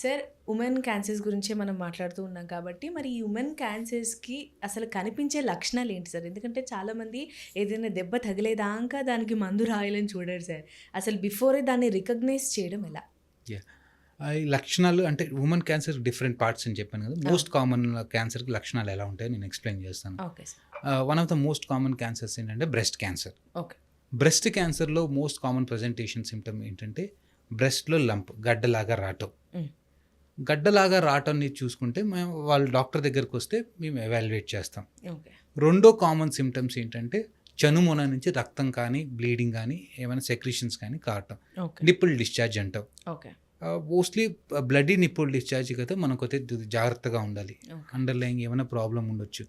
Sir women cancers గురించే మనం మాట్లాడుతూ ఉన్నాం కాబట్టి మరి ఈ ఉమెన్ క్యాన్సర్స్కి అసలు కనిపించే లక్షణాలు ఏంటి సార్? ఎందుకంటే చాలామంది ఏదైనా దెబ్బ తగిలేదాకా దానికి మందు రాయాలని చూడరు సార్. అసలు బిఫోరే దాన్ని రికగ్నైజ్ చేయడం ఎలా? ఈ లక్షణాలు అంటే ఉమెన్ క్యాన్సర్ డిఫరెంట్ పార్ట్స్ అని చెప్పాను కదా మోస్ట్ కామన్ క్యాన్సర్కి లక్షణాలు ఎలా ఉంటాయో నేను ఎక్స్ప్లెయిన్ చేస్తాను. Okay sir. One of the most common cancers ఏంటంటే బ్రెస్ట్ క్యాన్సర్. ఓకే. బ్రెస్ట్ క్యాన్సర్లో మోస్ట్ కామన్ ప్రజెంటేషన్ సిమ్టమ్ ఏంటంటే బ్రెస్ట్లో లంప్ గడ్డలాగా రావటం. గడ్డలాగా రావటాన్ని చూసుకుంటే మేము వాళ్ళు డాక్టర్ దగ్గరికి వస్తే మేము ఎవాల్యుయేట్ చేస్తాం. రెండో కామన్ సిమ్టమ్స్ ఏంటంటే చనుమొన నుంచి రక్తం కానీ బ్లీడింగ్ కానీ ఏమైనా సెక్రిషన్స్ కానీ కావటం. నిప్పుల్ డిశ్చార్జ్ అంటాం. Okay. Mostly bloody nipple discharge కదా మనకు అయితే జాగ్రత్తగా ఉండాలి. ఓకే అండర్లైన్ ఏమైనా ప్రాబ్లం ఉండొచ్చు.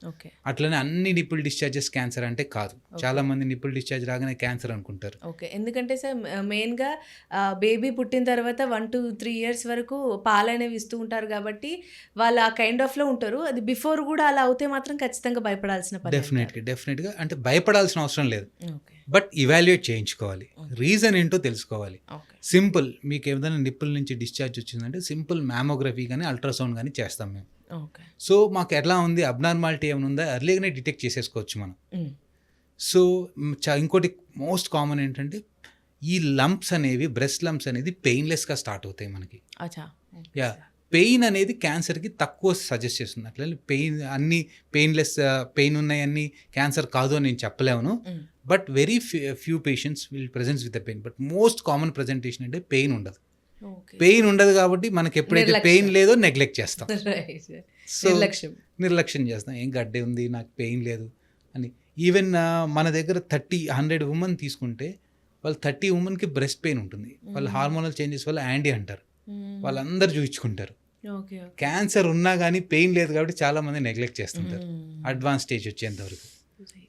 అట్లనే అన్ని నిప్పుల్ డిశ్చార్జెస్ క్యాన్సర్ అంటే కాదు. చాలా మంది నిప్పుల్ డిశ్చార్జ్ రాగానే క్యాన్సర్ అనుకుంటారు. ఓకే ఎందుకంటే సార్ మెయిన్గా బేబీ పుట్టిన తర్వాత వన్ టు త్రీ ఇయర్స్ వరకు పాలు అనేవి ఇస్తూ ఉంటారు కాబట్టి వాళ్ళు ఆ కైండ్ ఆఫ్లో ఉంటారు. అది బిఫోర్ కూడా అలా అవుతే మాత్రం ఖచ్చితంగా భయపడాల్సిన పని డెఫినెట్లీ డెఫినెట్గా అంటే భయపడాల్సిన అవసరం లేదు. ఓకే బట్ ఇవాల్యుయేట్ చేయించుకోవాలి. రీజన్ ఏంటో తెలుసుకోవాలి. సింపుల్ మీకు ఏదైనా నిప్పుల నుంచి డిశ్చార్జ్ వచ్చిందంటే సింపుల్ మ్యామోగ్రఫీ కానీ అల్ట్రాసౌండ్ కానీ చేస్తాం మేము. సో మాకు ఎలా ఉంది? అబ్నార్మాలిటీ ఏమైనా ఉందా? ఎర్లీగానే డిటెక్ట్ చేసేసుకోవచ్చు మనం. సో ఇంకోటి మోస్ట్ కామన్ ఏంటంటే ఈ లంప్స్ అనేవి బ్రెస్ట్ లంప్స్ అనేది పెయిన్లెస్గా స్టార్ట్ అవుతాయి మనకి. యా పెయిన్ అనేది క్యాన్సర్కి తక్కువ సజెస్ట్ చేస్తుంది. అట్లా పెయిన్ అన్ని పెయిన్లెస్ పెయిన్ ఉన్నాయన్నీ క్యాన్సర్ కాదు అని నేను చెప్పలేను. But very few patients will presents with the pain. But most common presentation అంటే పెయిన్ ఉండదు. పెయిన్ ఉండదు కాబట్టి మనకి ఎప్పుడైతే. పెయిన్ లేదో నెగ్లెక్ట్ చేస్తాం. సో నిర్లక్ష్యం. చేస్తాం. ఏం గడ్డే ఉంది? నాకు పెయిన్ లేదు. అని. ఈవెన్ మన దగ్గర థర్టీ హండ్రెడ్ ఉమెన్ తీసుకుంటే వాళ్ళు థర్టీ ఉమెన్కి బ్రెస్ట్ పెయిన్ ఉంటుంది. వాళ్ళు హార్మోనల్ చేంజెస్ వల్ల యాండీ అంటారు. వాళ్ళందరూ చూపించుకుంటారు క్యాన్సర్ ఉన్నా కానీ పెయిన్ లేదు కాబట్టి చాలా మంది నెగ్లెక్ట్ చేస్తుంటారు. అడ్వాన్స్ స్టేజ్ వచ్చేంత వరకు.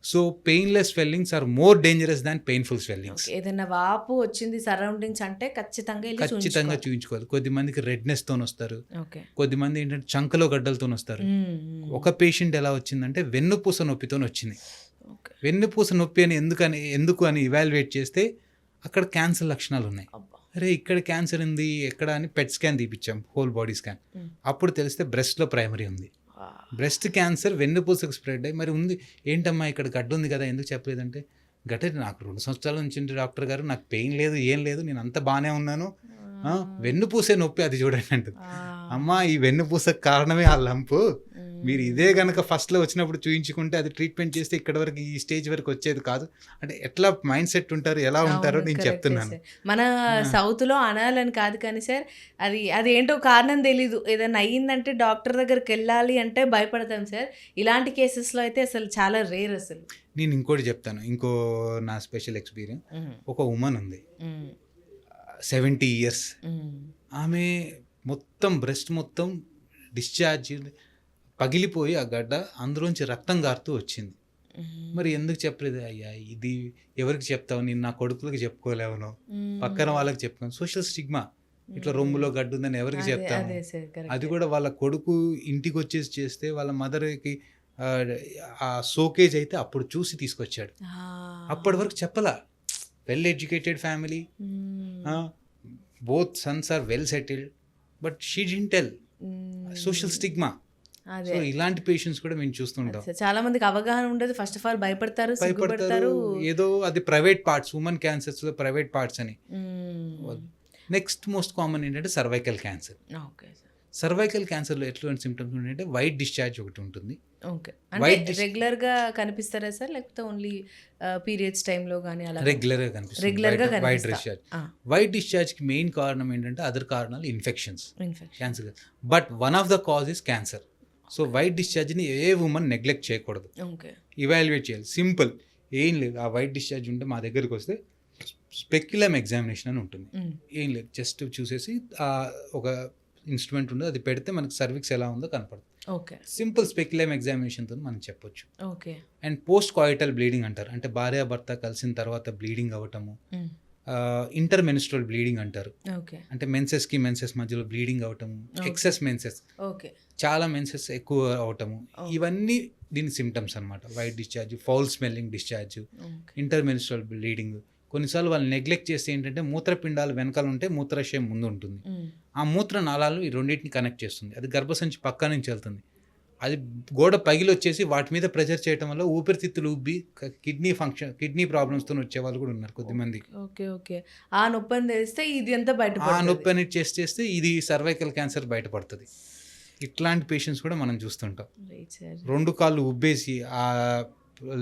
So painless swellings are more dangerous than painful swellings. ఏదైనా వాపు వచ్చింది సరౌండింగ్స్ అంటే ఖచ్చితంగా ఖచ్చితంగా. చూపించుకోవాలి కొద్ది మందికి రెడ్నెస్తో వస్తారు. కొద్ది మంది ఏంటంటే చంకలో గడ్డలతో వస్తారు. ఉమ్. ఒక పేషెంట్ ఎలా వచ్చిందంటే వెన్నుపూస నొప్పితో వచ్చింది. వెన్నుపూస నొప్పి అని ఎందుకని ఎందుకు అని ఇవాల్యుయేట్ చేస్తే అక్కడ క్యాన్సర్ లక్షణాలు ఉన్నాయి. అరే ఇక్కడ క్యాన్సర్ ఉంది ఎక్కడ అని పెట్ స్కాన్ తీపిచ్చాం హోల్ బాడీ స్కాన్. అప్పుడు తెలిస్తే బ్రెస్ట్లో ప్రైమరీ ఉంది. బ్రెస్ట్ క్యాన్సర్ వెన్నుపూసకు స్ప్రెడ్ అయ్యి మరి ఉంది ఏంటమ్మా ఇక్కడ గడ్డ ఉంది కదా ఎందుకు చెప్పలేదంటే గడ్డ నాకు రెండు సంవత్సరాల నుంచి డాక్టర్ గారు నాకు పెయిన్ లేదు ఏం లేదు నేను అంత బాగానే ఉన్నాను వెన్నుపూసే నొప్పి అది చూడండి అంటుంది ఆ. అమ్మా ఈ వెన్నుపూసకు కారణమే ఆ లంపు. మీరు ఇదే కనుక ఫస్ట్లో వచ్చినప్పుడు చూయించుకుంటే అది ట్రీట్మెంట్ చేస్తే ఇక్కడ వరకు ఈ స్టేజ్ వరకు వచ్చేది కాదు. అంటే ఎట్లా మైండ్ సెట్ ఉంటారు ఎలా ఉంటారో నేను చెప్తున్నాను. మన సౌత్లో అనాలని కాదు కానీ సార్ అది అది ఏంటో కారణం తెలీదు. ఏదైనా అయ్యిందంటే డాక్టర్ దగ్గరికి వెళ్ళాలి అంటే భయపడతాం సార్. ఇలాంటి కేసెస్లో అయితే అసలు చాలా రేర్ అసలు. నేను ఇంకోటి చెప్తాను. ఇంకో నా స్పెషల్ ఎక్స్పీరియన్స్ ఒక ఉమెన్ ఉంది. సెవెంటీ ఇయర్స్ ఆమె మొత్తం బ్రెస్ట్ మొత్తం డిశ్చార్జ్ పగిలిపోయి ఆ గడ్డ అందులోంచి రక్తం గారుతూ వచ్చింది. మరి ఎందుకు చెప్పలేదు? అయ్యా ఇది ఎవరికి చెప్తావు? నేను నా కొడుకులకు చెప్పుకోలేవను పక్కన వాళ్ళకి చెప్పుకోను సోషల్ స్టిగ్మా. ఇట్లా రొమ్ములో గడ్డ ఉందని ఎవరికి చెప్తాను అదే కూడా వాళ్ళ కొడుకు ఇంటికి వచ్చేసి చేస్తే వాళ్ళ మదర్కి ఆ సోకేజ్ అయితే అప్పుడు చూసి తీసుకొచ్చాడు. అప్పటి వరకు చెప్పలా. Well educated family. Both sons are well settled but she didn't tell. Social stigma. So ఇలాంటి పేషెంట్స్ కూడా మేము చూస్తుంటాం. చాలా మందికి అవగాహన ఉండదు. ఫస్ట్ ఆఫ్ ఆల్ భయపడతారు భయపడతారు. ఏదో అది ప్రైవేట్ పార్ట్స్ ఉమెన్ క్యాన్సర్స్లో ప్రైవేట్ పార్ట్స్ అని. నెక్స్ట్ మోస్ట్ కామన్ ఏంటంటే cervical cancer okay sir. Cervical క్యాన్సర్లో ఎటువంటి సిమ్టమ్స్ ఉంటాయంటే వైట్ డిశ్చార్జ్ ఒకటి ఉంటుంది. ఓకే. అంటే dis- రెగ్యులర్గా కనిపిస్తారా సార్? లేకపోతే ఓన్లీ పీరియడ్స్ టైంలో కానీ అలా? రెగ్యులర్గా కనిపిస్తుంది Regular గా వైట్. డిశ్చార్జ్. వైట్ డిశ్చార్జ్కి మెయిన్ కారణం ఏంటంటే అదర్ కారణాలు infections infection cancer but one of the cause is cancer so white డిశ్చార్జ్ని A women neglect చేయకూడదు. ఇవాల్యుయేట్ చేయాలి. సింపుల్ ఏం లేదు. ఆ వైట్ డిశ్చార్జ్ ఉంటే మా దగ్గరికి వస్తే స్పెక్యులమ్ ఎగ్జామినేషన్ అని ఉంటుంది. ఏం లేదు. జస్ట్ చూసేసి ఆ ఒక ఇన్స్ట్రుమెంట్ ఉంది అది పెడితే మనకి సర్వీక్స్ ఎలా ఉందో కనపడుతుంది. ఓకే. సింపుల్ స్పెక్యులమ్ ఎగ్జామినేషన్తో మనం చెప్పొచ్చు. Okay. And post coital bleeding అంటారు. అంటే భార్య భర్త కలిసిన తర్వాత బ్లీడింగ్ అవ్వటము. ఇంటర్ మెనిస్ట్రల్ బ్లీడింగ్ అంటారు. అంటే మెన్సెస్కి మెన్సెస్ మధ్యలో బ్లీడింగ్ అవటము Okay. Excess menses. చాలా మెన్సెస్ ఎక్కువ అవటము. ఇవన్నీ దీని సిమ్టమ్స్ అనమాట white discharge foul smelling discharge intermenstrual bleeding. కొన్నిసార్లు వాళ్ళు నెగ్లెక్ట్ చేస్తే ఏంటంటే మూత్రపిండాలు వెనకాల ఉంటే మూత్రాశయం ముందు ఉంటుంది. ఆ మూత్ర నాళాలు ఈ రెండింటిని కనెక్ట్ చేస్తుంది. అది గర్భసంచి పక్క నుంచి వెళ్తుంది. అది గోడ పగిలి వచ్చేసి వాటి మీద ప్రెషర్ చేయడం వల్ల ఊపిరితిత్తులు ఉబ్బి కిడ్నీ ఫంక్షన్ కిడ్నీ ప్రాబ్లమ్స్తో వచ్చే వాళ్ళు కూడా ఉన్నారు కొద్దిమంది ఓకే ఓకే. ఆ నొప్పి తెలిస్తే ఇది అంతా బయట ఆ నొప్పి అనేది చేసి చేస్తే ఇది సర్వైకల్ క్యాన్సర్ బయటపడుతుంది. ఇట్లాంటి పేషెంట్స్ కూడా మనం చూస్తుంటాం. రెండు కాళ్ళు ఉబ్బేసి ఆ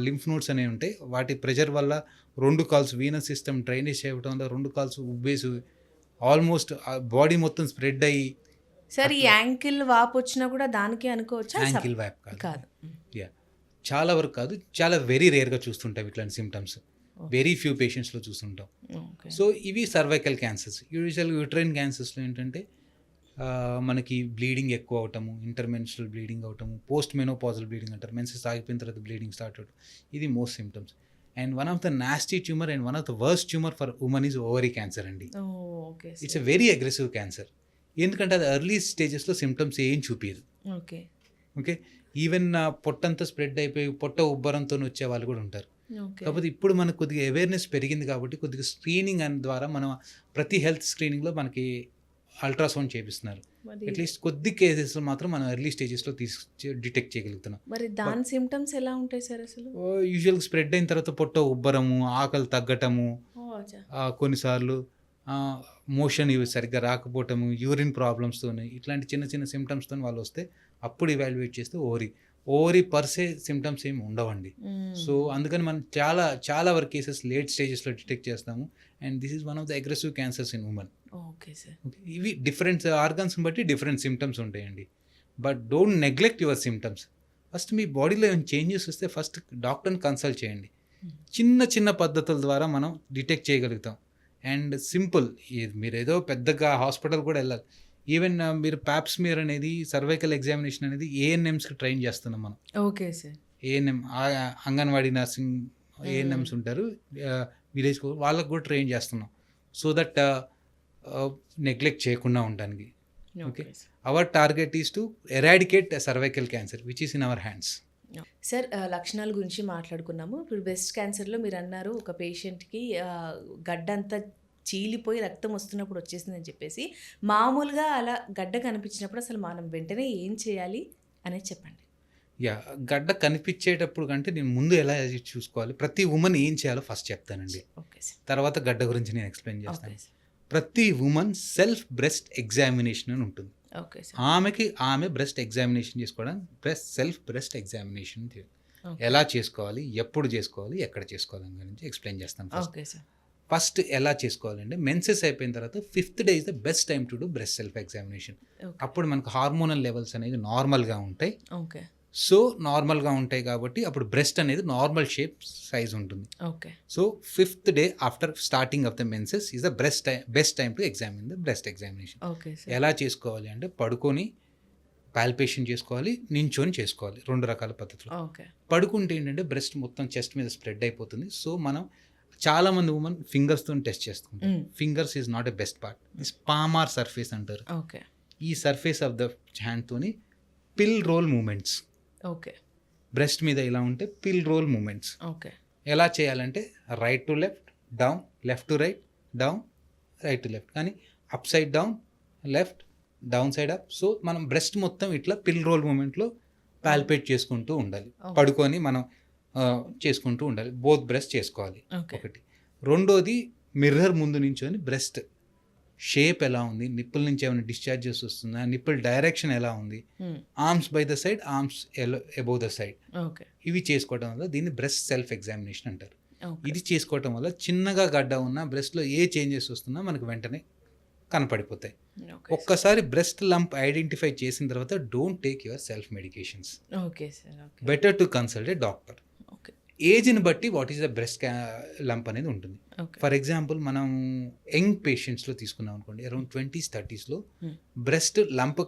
లింఫ్ నోట్స్ అనేవి ఉంటాయి. వాటి ప్రెషర్ వల్ల రెండు కాల్స్ వీనస్ సిస్టమ్ డ్రైనేజ్ చేయడం వల్ల రెండు కాల్స్ ఉబ్బేసి ఆల్మోస్ట్ బాడీ మొత్తం స్ప్రెడ్ అయ్యి సార్ ఈ యాంకిల్ వాపు వచ్చినా కూడా దానికి అనుకోవచ్చా? యాంకిల్ వ్యాప్ కాదు. కాదు. యా చాలా వరకు కాదు చాలా వెరీ రేర్గా చూస్తుంటాం ఇట్లాంటి సిమ్టమ్స్ వెరీ ఫ్యూ పేషెంట్స్లో చూస్తుంటాం. సో ఇవి సర్వైకల్ క్యాన్సర్స్ యూజువల్ యూట్రైన్ క్యాన్సర్స్లో ఏంటంటే మనకి బ్లీడింగ్ ఎక్కువ అవటము ఇంటర్మెన్స్ట్రల్ బ్లీడింగ్ అవటము పోస్ట్ మెనోపాజల్ బ్లీడింగ్ అంటారు. మెన్సెస్ ఆగిపోయిన తర్వాత బ్లీడింగ్ స్టార్ట్ అవటం. ఇది most symptoms and one of the nasty tumour and one of the worst tumour for woman is ovary cancer అండి. Okay it's a very aggressive cancer ఎందుకంటే అది early స్టేజెస్లో symptoms ఏం చూపించదు ఓకే. ఓకే? ఈవెన్ పొట్టంతా spread అయిపోయి పొట్ట ఉబ్బరంతో వచ్చే వాళ్ళు కూడా ఉంటారు. కాకపోతే ఇప్పుడు మనకు కొద్దిగా అవేర్నెస్ పెరిగింది కాబట్టి కొద్దిగా స్క్రీనింగ్ అని ద్వారా మనం ప్రతి హెల్త్ స్క్రీనింగ్లో మనకి అల్ట్రాసౌండ్ చేపిస్తున్నారు. అట్లీస్ట్ కొద్ది కేసెస్లో మాత్రం మనం ఎర్లీ స్టేజెస్లో తీసు డిటెక్ట్ చేయగలుగుతున్నాం. మరి దాని సిమ్టమ్స్ ఎలా ఉంటాయి సార్ అసలు? యూజువల్గా స్ప్రెడ్ అయిన తర్వాత పొట్ట ఉబ్బరము ఆకలి తగ్గటము కొన్నిసార్లు మోషన్ ఇవి సరిగ్గా రాకపోవటము యూరిన్ ప్రాబ్లమ్స్తో ఇట్లాంటి చిన్న చిన్న సిమ్టమ్స్తో వాళ్ళు వస్తే అప్పుడు ఇవాల్యుయేట్ చేస్తే ఓవరీ ఓవరీ పర్సే సిమ్టమ్స్ ఏమి ఉండవండి. సో అందుకని మనం చాలా చాలా వరకు కేసెస్ లేట్ స్టేజెస్లో డిటెక్ట్ చేస్తాము. And this is one of the aggressive cancers in women okay sir ఇవి డిఫరెంట్ ఆర్గన్స్ని బట్టి డిఫరెంట్ సిమ్టమ్స్ ఉంటాయండి. But don't neglect your symptoms first మీ బాడీలో ఏమైనా చేంజెస్ వస్తే ఫస్ట్ డాక్టర్ని కన్సల్ట్ చేయండి. చిన్న చిన్న పద్ధతుల ద్వారా మనం డిటెక్ట్ చేయగలుగుతాం. And simple. మీరు ఏదో పెద్దగా హాస్పిటల్ కూడా వెళ్ళాలి. ఈవెన్ మీరు ప్యాప్స్ మీర్ అనేది సర్వైకల్ ఎగ్జామినేషన్ అనేది ఏఎన్ఎమ్స్కి ట్రైన్ చేస్తున్నాం మనం. Okay sir. ANM anganwadi nursing ANMs ఉంటారు. విలేజ్ వాళ్ళకు కూడా ట్రైన్ చేస్తున్నాం. సో దట్ నెగ్లెక్ట్ చేయకుండా ఉండడానికి. Okay our target is to eradicate cervical cancer which is in our hands. Sir ఆ, లక్షణాల గురించి మాట్లాడుకున్నాము. ఇప్పుడు బ్రెస్ట్ క్యాన్సర్లో మీరు అన్నారు ఒక పేషెంట్కి గడ్డ అంతా చీలిపోయి రక్తం వస్తున్నప్పుడు వచ్చేసిందని చెప్పేసి మామూలుగా అలా గడ్డ కనిపించినప్పుడు అసలు మనం వెంటనే ఏం చేయాలి అనేది చెప్పండి. యా గడ్డ కనిపించేటప్పుడు కంటే నేను ముందు ఎలా చూసుకోవాలి? ప్రతి ఉమెన్ ఏం చేయాలో ఫస్ట్ చెప్తానండి. ఓకే సార్ తర్వాత గడ్డ గురించి నేను ఎక్స్ప్లెయిన్ చేస్తాను. ప్రతి ఉమెన్ సెల్ఫ్ బ్రెస్ట్ ఎగ్జామినేషన్ అని ఉంటుంది. ఆమెకి ఆమె బ్రెస్ట్ ఎగ్జామినేషన్ చేసుకోవడానికి బ్రెస్ట్ సెల్ఫ్ బ్రెస్ట్ ఎగ్జామినేషన్. ఎలా చేసుకోవాలి ఎప్పుడు చేసుకోవాలి ఎక్కడ చేసుకోవాలి గురించి ఎక్స్ప్లెయిన్ చేస్తాను ఫస్ట్ ఓకే సార్ ఫస్ట్ ఎలా చేసుకోవాలంటే మెన్సెస్ అయిపోయిన తర్వాత fifth day is the best time to do breast self examination అప్పుడు మనకు హార్మోనల్ లెవెల్స్ అనేది నార్మల్గా ఉంటాయి. ఓకే సో నార్మల్గా ఉంటాయి కాబట్టి అప్పుడు బ్రెస్ట్ అనేది నార్మల్ షేప్ సైజ్ ఉంటుంది. Okay. So fifth day after starting of the menses is the breast time best time to examine the breast examination. Okay ఎలా చేసుకోవాలి అంటే పడుకొని పాల్పేషన్ చేసుకోవాలి నించొని చేసుకోవాలి రెండు రకాల పద్ధతులు. ఓకే. పడుకుంటే ఏంటంటే బ్రెస్ట్ మొత్తం చెస్ట్ మీద స్ప్రెడ్ అయిపోతుంది. సో మనం చాలా మంది ఉమెన్ ఫింగర్స్తో టెస్ట్ చేసుకుంటాం. Fingers is not a best part. This palmar surface అంటారు. ఓకే. ఈ సర్ఫేస్ ఆఫ్ ద హ్యాండ్తోని pill roll moments. Okay. Breast మీద ఇలా ఉంటే పిల్ రోల్ మూమెంట్స్. ఓకే. ఎలా చేయాలంటే right to left down left to right down right to left. కానీ up side down left down side up. So మనం బ్రెస్ట్ మొత్తం ఇట్లా పిల్ రోల్ మూమెంట్లో పాల్పేట్ చేసుకుంటూ ఉండాలి. పడుకొని మనం చేసుకుంటూ ఉండాలి. బోత్ బ్రెస్ట్ చేసుకోవాలి ఒకటి. రెండోది మిర్రర్ ముందు నించొని బ్రెస్ట్ షేప్ ఎలా ఉంది? నిప్పుల నుంచి ఏమైనా డిశ్చార్జెస్ వస్తుందా? నిప్పుల్ డైరెక్షన్ ఎలా ఉంది? Arms by the side arms above the side okay ఇవి చేసుకోవడం వల్ల దీన్ని బ్రెస్ట్ సెల్ఫ్ ఎగ్జామినేషన్ అంటారు. ఇది చేసుకోవటం వల్ల చిన్నగా గడ్డ ఉన్న బ్రెస్ట్లో ఏ చేంజెస్ వస్తున్నా మనకు వెంటనే కనపడిపోతాయి. ఒక్కసారి బ్రెస్ట్ లంప్ ఐడెంటిఫై చేసిన తర్వాత don't take your self medications better to consult a doctor ఏజ్ని బట్టి what is the breast lump అనేది ఉంటుంది. ఫర్ ఎగ్జాంపుల్ మనం యంగ్ పేషెంట్స్లో తీసుకున్నాం అనుకోండి అరౌండ్ ట్వంటీస్ థర్టీస్లో. బ్రెస్ట్ లంప్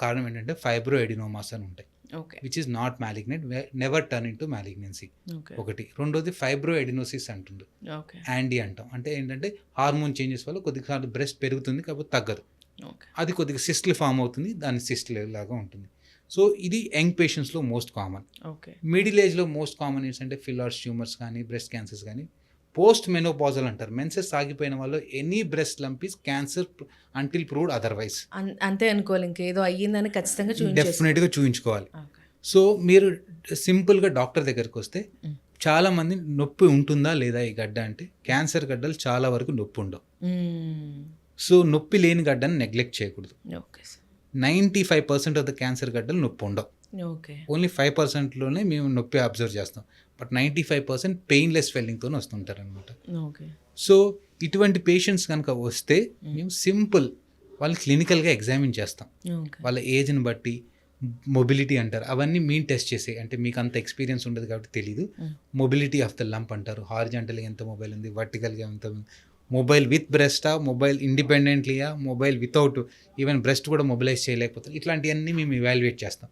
కారణం ఏంటంటే ఫైబ్రో ఎడినోమాస్ అని ఉంటాయి. Which is not malignant never turn in to malignancy ఒకటి. రెండోది ఫైబ్రో ఎడినోసిస్ అంటుంది యాండీ అంటాం. అంటే ఏంటంటే హార్మోన్ చేంజెస్ వల్ల కొద్దిసార్లు బ్రెస్ట్ పెరుగుతుంది కాకపోతే తగ్గదు. అది కొద్దిగా సిస్ట్లు ఫామ్ అవుతుంది దాని సిస్ట్ లాగా ఉంటుంది. సో ఇది యంగ్ పేషెంట్స్లో మోస్ట్ కామన్ ఓకే మిడిల్ ఏజ్లో మోస్ట్ కామన్ ఏంటంటే ఫిల్లర్స్ ట్యూమర్స్ కానీ బ్రెస్ట్ క్యాన్సర్స్ కానీ. పోస్ట్ మెనోపాజల్ అంటారు. మెన్సెస్ ఆగిపోయిన వాళ్ళు any breast lump is cancer until proved otherwise అంతే అనుకోవాలి. ఇంకేదో అయ్యిందని ఖచ్చితంగా డెఫినెట్గా చూయించుకోవాలి. సో మీరు సింపుల్గా డాక్టర్ దగ్గరికి వస్తే Mm. చాలా మంది నొప్పి ఉంటుందా లేదా ఈ గడ్డ అంటే క్యాన్సర్ గడ్డలు చాలా వరకు నొప్పి ఉండవు. సో నొప్పి లేని గడ్డని నెగ్లెక్ట్ చేయకూడదు. Okay ninety five percent of the cancer గడ్డలు నొప్పి ఉండవు. ఓకే. ఓన్లీ ఫైవ్ పర్సెంట్లోనే మేము నొప్పి అబ్జర్వ్ చేస్తాం. But ninety five percent painless స్వెల్లింగ్తో వస్తుంటారు అనమాట ఓకే. సో ఇటువంటి పేషెంట్స్ కనుక వస్తే మేము సింపుల్ వాళ్ళు క్లినికల్గా ఎగ్జామిన్ చేస్తాం. వాళ్ళ ఏజ్ని బట్టి మొబిలిటీ అంటారు. అవన్నీ మీన్ టెస్ట్ చేసే అంటే మీకు అంత ఎక్స్పీరియన్స్ ఉండదు కాబట్టి తెలీదు. Mm. Mobility of the lump అంటారు. హారిజాంటల్గా ఎంత మొబైల్ ఉంది వర్టికల్గా ఎంత మొబైల్ విత్ బ్రెస్టా మొబైల్ ఇండిపెండెంట్లీయా మొబైల్ వితౌట్ ఈవెన్ బ్రెస్ట్ కూడా మొబిలైజ్ చేయలేకపోతారు. ఇట్లాంటివన్నీ మేము ఇవాల్యుయేట్ చేస్తాం.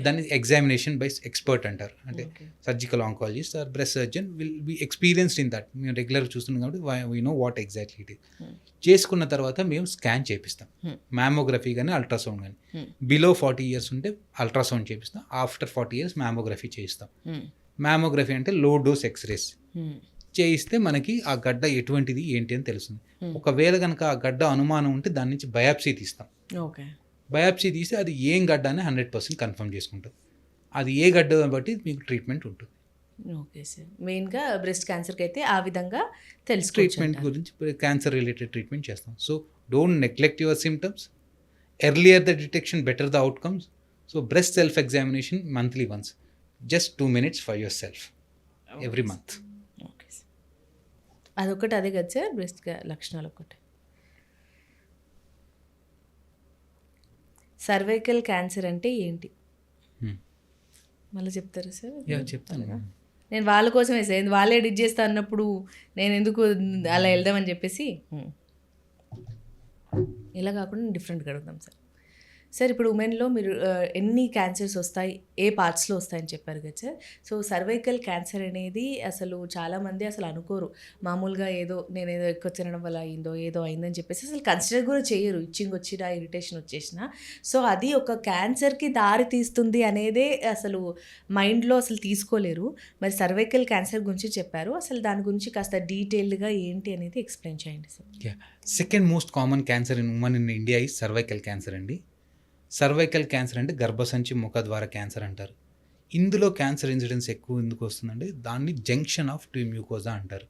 దాన్ని ఎగ్జామినేషన్ బై ఎక్స్పర్ట్ అంటారు. అంటే surgical oncologist or breast surgeon will be experienced in that మేము రెగ్యులర్గా చూస్తున్నాం కాబట్టి we know what exactly it Hmm. చేసుకున్న తర్వాత మేము స్కాన్ చేపిస్తాం. Hmm. మ్యామోగ్రఫీ కానీ అల్ట్రాసౌండ్ కానీ Hmm. బిలో ఫార్టీ ఇయర్స్ ఉంటే అల్ట్రాసౌండ్ చేపిస్తాం. ఆఫ్టర్ ఫార్టీ ఇయర్స్ మ్యామోగ్రఫీ చేయిస్తాం. Hmm. మ్యామోగ్రఫీ అంటే లో డోస్ ఎక్స్రేస్ చేయిస్తే మనకి ఆ గడ్డ ఎటువంటిది ఏంటి అని తెలుస్తుంది. ఒకవేళ కనుక ఆ గడ్డ అనుమానం ఉంటే దాని నుంచి బయాప్సీ తీస్తాం. ఓకే. బయాప్సీ తీస్తే అది ఏం గడ్డ అని హండ్రెడ్ పర్సెంట్ కన్ఫర్మ్ చేసుకుంటాం అది ఏ గడ్డ బట్టి మీకు ట్రీట్మెంట్ ఉంటుంది. Okay sir. మెయిన్గా బ్రెస్ట్ క్యాన్సర్కి అయితే ఆ విధంగా తెలుసుకోవచ్చు ట్రీట్మెంట్. గురించి క్యాన్సర్ రిలేటెడ్ ట్రీట్మెంట్ చేస్తాం. So don't neglect your symptoms earlier the detection better the outcomes. So breast self examination monthly once. Just two minutes for your self. Every month. అదొకటి అదే కదా సార్? బ్రెస్ట్ లక్షణాలు ఒకటి cervical cancer అంటే ఏంటి? Hmm. మళ్ళీ చెప్తారా సార్? చెప్తాను. నేను వాళ్ళ కోసమే సార్ వాళ్ళే ఎడిట్ చేస్తా అన్నప్పుడు నేను ఎందుకు అలా వెళ్దామని చెప్పేసి? హ్మ్. ఇలా కాకుండా డిఫరెంట్గా అడుగుదాం సార్. సార్ ఇప్పుడు ఉమెన్లో మీరు ఎన్ని క్యాన్సర్స్ వస్తాయి ఏ పార్ట్స్లో వస్తాయని చెప్పారు కదా సార్. సో సర్వైకల్ క్యాన్సర్ అనేది అసలు చాలామంది అసలు అనుకోరు. మామూలుగా ఏదో నేను ఏదో ఎక్కువ తినడం వల్ల అయిందో ఏదో అయిందని చెప్పేసి అసలు కన్సిడర్ కూడా చేయరు. ఇచ్చింగ్ వచ్చినా ఇరిటేషన్ వచ్చేసిన. సో అది ఒక క్యాన్సర్కి దారి తీస్తుంది అనేదే అసలు మైండ్లో అసలు తీసుకోలేరు. మరి సర్వైకల్ క్యాన్సర్ గురించి చెప్పారు. అసలు దాని గురించి కాస్త డీటెయిల్డ్గా ఏంటి అనేది ఎక్స్ప్లెయిన్ చేయండి sir. Second most common cancer in women in India ఈ సర్వైకల్ క్యాన్సర్ అండి. సర్వైకల్ క్యాన్సర్ అంటే గర్భసంచి ముఖద్వార క్యాన్సర్ అంటారు. ఇందులో క్యాన్సర్ ఇన్సిడెన్స్ ఎక్కువ ఎందుకు వస్తుందంటే దాన్ని జంక్షన్ ఆఫ్ టూ మ్యూకోజా అంటారు.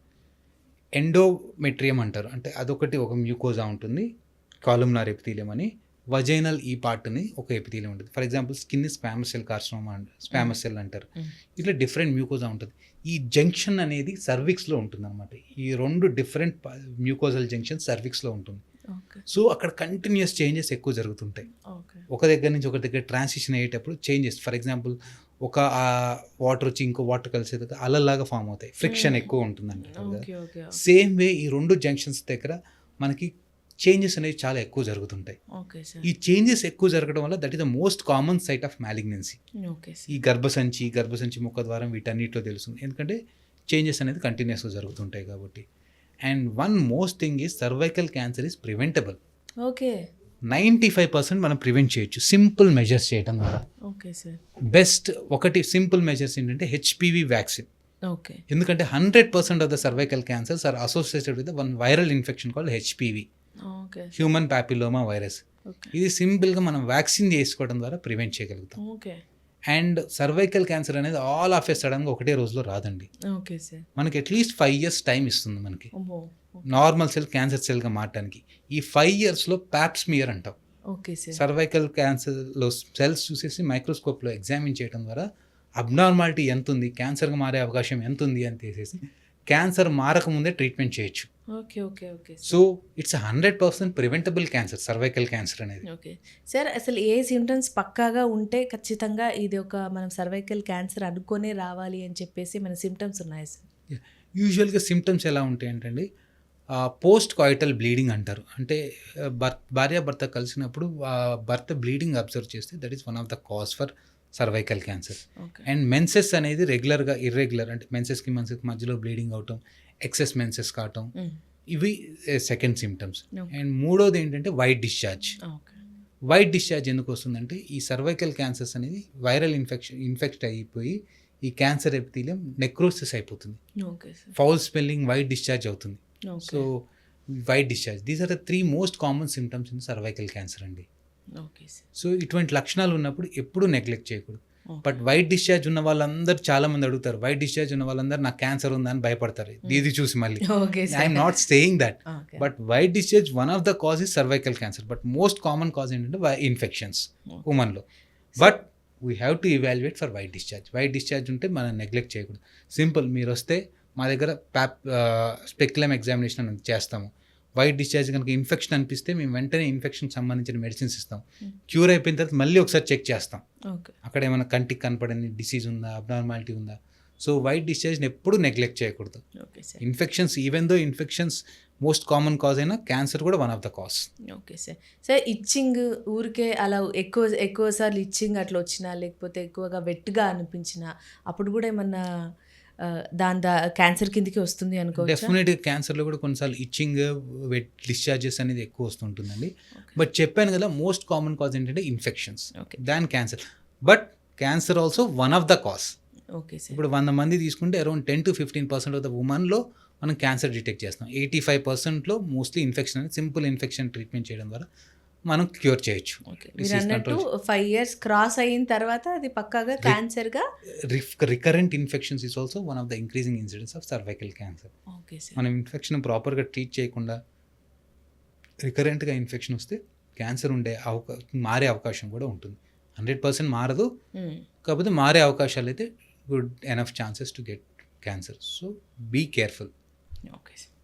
ఎండోమెట్రియం అంటారు. అంటే అదొకటి ఒక మ్యూకోజా ఉంటుంది కాలుమ్నార్ ఎపిథీలియం అని. వజైనల్ ఈ పార్ట్ని ఒక ఎపిథీలియం ఉంటుంది. For example skin squamous cell carcinoma squamous cell అంటారు. ఇట్లా డిఫరెంట్ మ్యూకోజా ఉంటుంది. ఈ జంక్షన్ అనేది సర్విక్స్లో ఉంటుంది అనమాట ఈ రెండు డిఫరెంట్ మ్యూకోజల్ జంక్షన్ సర్విక్స్లో ఉంటుంది. సో అక్కడ కంటిన్యూస్ చేంజెస్ ఎక్కువ జరుగుతుంటాయి. ఒక దగ్గర నుంచి ఒక దగ్గర ట్రాన్సిషన్ అయ్యేటప్పుడు చేంజెస్ ఫర్ ఎగ్జాంపుల్ ఒక వాటర్ వచ్చి ఇంకో వాటర్ కలిసేది అలలాగా ఫామ్ అవుతాయి. Friction Mm. ఎక్కువ ఉంటుంది అంటారు సేమ్ వే ఈ రెండు జంక్షన్స్ దగ్గర మనకి చేంజెస్ అనేవి చాలా ఎక్కువ జరుగుతుంటాయి. ఈ చేంజెస్ ఎక్కువ జరగడం వల్ల that is the most common site of malignancy ఈ గర్భసంచి గర్భసంచి ముఖ ద్వారం వీటన్నిటిలో తెలుస్తుంది. ఎందుకంటే చేంజెస్ అనేది కంటిన్యూస్గా జరుగుతుంటాయి కాబట్టి. And one most thing is cervical cancer is preventable. Okay. Ninety five percent మనం ప్రివెంట్ చేయొచ్చు. సింపుల్ మెజర్స్ చేయడం ద్వారా. Okay sir. బెస్ట్ ఒకటి సింపుల్ మెజర్స్ ఏంటంటే హెచ్పివి వ్యాక్సిన్. ఓకే. ఎందుకంటే hundred percent of the cervical cancers are associated with one viral infection called HPV. Okay. Human papilloma virus. Okay. ఇది సింపుల్గా మనం వ్యాక్సిన్ చేసుకోవడం ద్వారా ప్రివెంట్ చేయగలుగుతాం. ఓకే. అండ్ సర్వైకల్ క్యాన్సర్ అనేది ఆల్ ఆఫ్ ఏ సడన్గా ఒకటే రోజులో రాదండి. Okay sir. మనకి at least five years time ఇస్తుంది మనకి. నార్మల్ సెల్ క్యాన్సర్ సెల్గా మారడానికి ఈ ఫైవ్ ఇయర్స్లో ప్యాప్స్మియర్ అంటాం. Okay sir. సర్వైకల్ క్యాన్సర్లో సెల్స్ చూసేసి మైక్రోస్కోప్లో ఎగ్జామిన్ చేయడం ద్వారా అబ్నార్మాలిటీ ఎంత ఉంది క్యాన్సర్గా మారే అవకాశం ఎంత ఉంది అని తీసేసి క్యాన్సర్ మారకముందే ట్రీట్మెంట్ చేయొచ్చు. Okay okay okay. So it's hundred percent preventable cancer cervical cancer అనేది. ఓకే. సార్ అసలు ఏ సిమ్టమ్స్ పక్కాగా ఉంటే ఖచ్చితంగా ఇది ఒక మనం సర్వైకల్ క్యాన్సర్ అనుకునే రావాలి అని చెప్పేసి మన సిమ్టమ్స్ ఉన్నాయి సార్? యూజువల్గా సిమ్టమ్స్ ఎలా ఉంటాయి అంటే పోస్ట్ కాయిటల్ బ్లీడింగ్ అంటారు. అంటే భర్త భార్యాభర్త కలిసినప్పుడు భర్త బ్లీడింగ్ అబ్జర్వ్ చేస్తే that is one of the cause for cervical cancer. And menses అనేది రెగ్యులర్గా ఇర్రెగ్యులర్ అంటే మెన్సెస్కి మెన్సెస్కి మధ్యలో బ్లీడింగ్ అవటం ఎక్సెస్ మెన్సెస్ కావటం ఇవి సెకండ్ సిమ్టమ్స్. అండ్ మూడోది ఏంటంటే white discharge. Okay. White discharge ఎందుకు వస్తుందంటే ఈ సర్వైకల్ క్యాన్సర్స్ అనేది వైరల్ ఇన్ఫెక్షన్ ఇన్ఫెక్ట్ అయిపోయి ఈ క్యాన్సర్ ఎపిథీలియం నెక్రోసిస్ అయిపోతుంది. ఫౌల్ స్మెల్లింగ్ వైట్ డిశ్చార్జ్ అవుతుంది. So white discharge. These are the three most common symptoms in cervical cancer అండి. సో ఇటువంటి లక్షణాలు ఉన్నప్పుడు ఎప్పుడూ నెగ్లెక్ట్ చేయకూడదు. బట్ వైట్ డిశ్చార్జ్ ఉన్న వాళ్ళందరూ చాలా మంది అడుగుతారు వైట్ డిశ్చార్జ్ ఉన్న వాళ్ళందరూ నాకు క్యాన్సర్ ఉందని భయపడతారు. ఇది చూసి మళ్ళీ. I'm not saying that but white discharge one of the cause is cervical cancer. But most common cause ఏంటంటే infections Okay. ఉమెన్లో. But we have to evaluate for white discharge. White discharge ఉంటే మనం neglect చేయకూడదు. Simple మీరు వస్తే మా దగ్గర pap speculum examination చేస్తాము. White discharge కనుక ఇన్ఫెక్షన్ అనిపిస్తే మేము వెంటనే ఇన్ఫెక్షన్ సంబంధించిన మెడిసిన్స్ ఇస్తాం. Hmm. క్యూర్ అయిపోయిన తర్వాత మళ్ళీ ఒకసారి చెక్ చేస్తాం. ఓకే అక్కడ ఏమైనా కంటికి కనపడని డిసీజ్ ఉందా అబ్నార్మాలిటీ ఉందా? సో వైట్ డిశ్చార్జ్ని ఎప్పుడూ నెగ్లెక్ట్ చేయకూడదు. Okay sir infections even though infections most common cause అయినా క్యాన్సర్ కూడా one of the cause okay sir sir itching ఊరికే అలా ఎక్కువ ఎక్కువ సార్లు ఇచ్చింగ్ అట్లా వచ్చినా లేకపోతే ఎక్కువగా వెట్గా అనిపించినా అప్పుడు కూడా ఏమన్నా దాని దా క్యాన్సర్ కిందకి వస్తుంది అనుకోవచ్చు? డెఫినెట్గా క్యాన్సర్లో కూడా కొన్నిసార్లు ఇచ్చింగ్ వెట్ డిశ్చార్జెస్ అనేది ఎక్కువ వస్తుంటుందండి. బట్ చెప్పాను కదా మోస్ట్ కామన్ కాజ్ ఏంటంటే infections okay than cancer but cancer also one of the cause okay sir ఇప్పుడు వంద మంది తీసుకుంటే around ten to fifteen percent of the ఉమెన్లో మనం క్యాన్సర్ డిటెక్ట్ చేస్తాం ఎయిటీ ఫైవ్ పర్సెంట్లో mostly infection simple infection treatment చేయడం ద్వారా. మనం క్యూర్ చేయొచ్చు. అన్నట్టు. ఫైవ్ ఇయర్స్ క్రాస్ అయిన తర్వాత అది పక్కాగా క్యాన్సర్గా recurrent infections is also one of the increasing incidence of cervical cancer మనం ఇన్ఫెక్షన్ ప్రాపర్గా ట్రీట్ చేయకుండా రికరెంట్గా ఇన్ఫెక్షన్ వస్తే క్యాన్సర్ ఉండే అవకా మారే అవకాశం కూడా ఉంటుంది. హండ్రెడ్ పర్సెంట్ మారదు. మ్మ్. కాకపోతే మారే అవకాశాలు అయితే good enough chances to get cancer so be careful okay sir